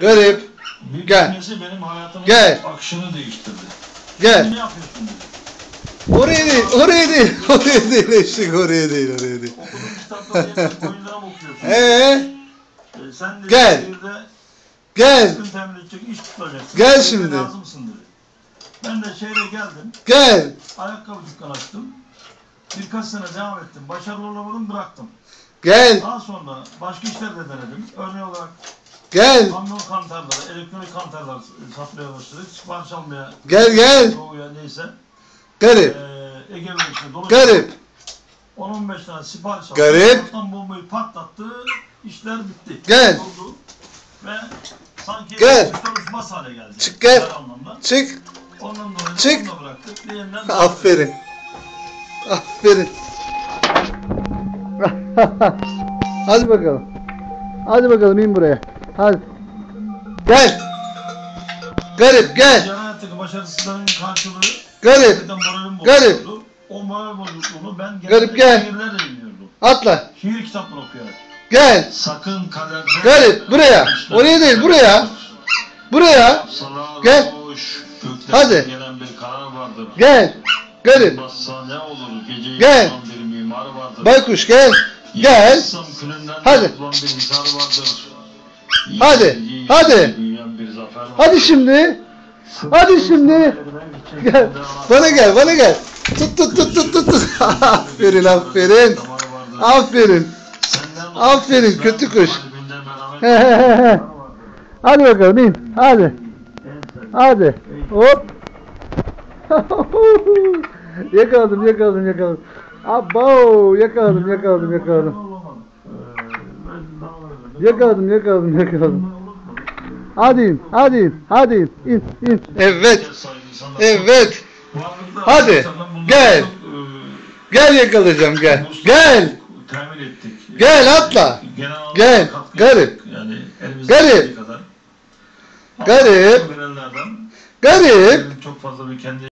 Garip. Bir Gel. benim hayatımın Gel. akışını değiştirdi. Gel. Ne yapıyorsun dedi. Oraya değil, oraya değil, oraya değil eşlik, oraya değil, oraya değil. Okuduğum kitapları hep oyunlara mı okuyorsun? Ee, Ee, sen de Gel. şehirde gel, sıkın temin edecek iş tutacaksın. Gel Şehirde şimdi. Lazımsın dedi. Ben de şehre geldim. gel. Ayakkabı dükkanı açtım. Birkaç sene devam ettim. Başarılı olamadım bıraktım. Gel, Daha sonra başka işler de denedim. Örneğin olarak gel, kamyon kantarları, elektronik kantarlar satmaya başladık. Sipariş almaya, gel, gel. doğuya neyse. Garip, Ee, Ege bölgesinde dolaştık. garip. 10-15 tane sipariş aldı. Garip. Ortadan bombayı patlattı. İşler bitti. Gel. Oldu. Ve sanki Gel. çalışmaz hale geldi. Çık gel. Çık. Ondan dolayı Çık. onu da bıraktık. Diğerinden Aferin. Aferin. Hadi bakalım. Hadi bakalım in buraya. Hadi. Gel. Garip gel. Ticari hayattaki başarısızların karşılığı Garip. Garip. O moral bozukluğunu ben Garip, gel. şiirlerle dinliyordum. Atla. Şiir kitapları okuyarak. Gel. Sakın kaderde... Garip, buraya. Oraya değil, buraya. Buraya. Gel. Hadi. gelen bir karar vardır. Gel. Garip. Olmazsa ne olur geceyi Gel. yapan bir mimar vardır. Baykuş gel. Gel. Yapsam külünden Hadi. yapılan bir hisar vardır. Hadi, hadi. Hadi şimdi. Hadi şimdi. Gel. Bana gel, bana gel. Tut tut tut tut tut. tut. aferin, aferin. Aferin. Aferin, kötü kuş. Hadi bakalım in. Hadi. Hadi. Hop. yakaladım, yakaladım, yakaladım. Abo, yakaladım, yakaladım, yakaladım. Yakaladım, yakaladım, yakaladım. Hadi in, hadi in, hadi in, in, in. Evet, evet. Hadi, gel. Gel yakalayacağım, gel. Gel, Temin ettik. Gel, atla. Gel, garip. Garip. Garip. Garip.